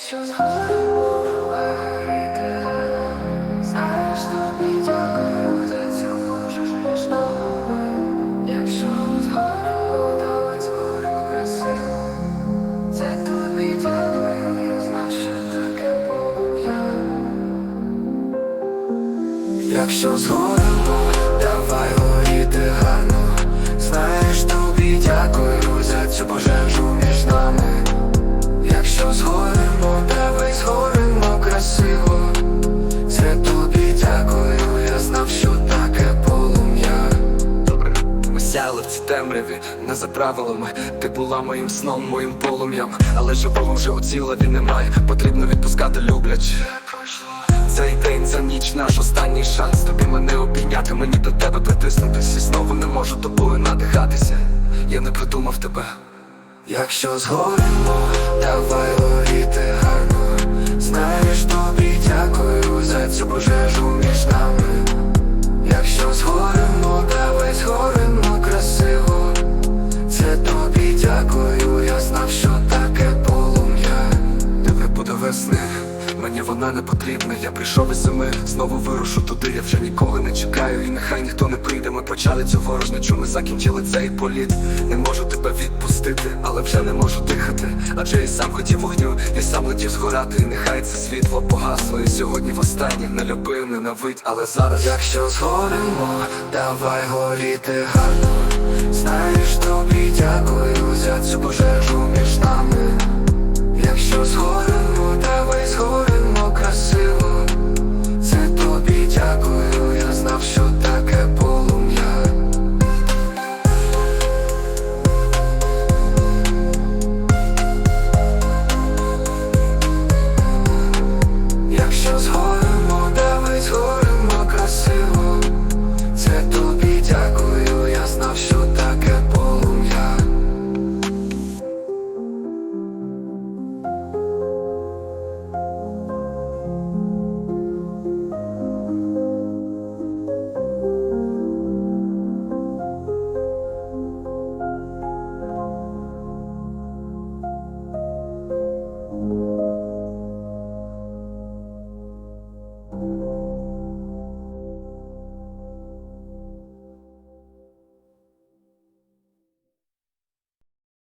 Якщо згоримо вийти, знаєш, тобі дякую за цю можеш між нами. Якщо згоримо, давай згоримо красиво. Це тобі дякую, я знав, що таке згоримо, давай темряві, не за правилами. Ти була моїм сном, моїм полум'ям, але живого вже у тілові немає. Потрібно відпускати люблячи. Цей день, ця ніч, наш останній шанс Тобі мене обійняти, мені до тебе притиснутися І знову не можу тобою надихатися Я не придумав тебе Якщо згоримо, давай горіти гарно дякую, я знав, що таке полум'я Тебе буде весни, мені вона не потрібна. Я прийшов із зими, знову вирушу туди. Я вже ніколи не чекаю, і нехай ніхто не прийде. Ми почали цю ворожнечу, ми закінчили цей політ. Не можу тебе відпустити, але вже не можу дихати. Адже я сам хотів вогню, і сам летів згорати. І нехай це світло погасло. І сьогодні востаннє не любив, ненавидь, але зараз, якщо згоримо, давай горіти гарно. Знаєш, тобі дякую за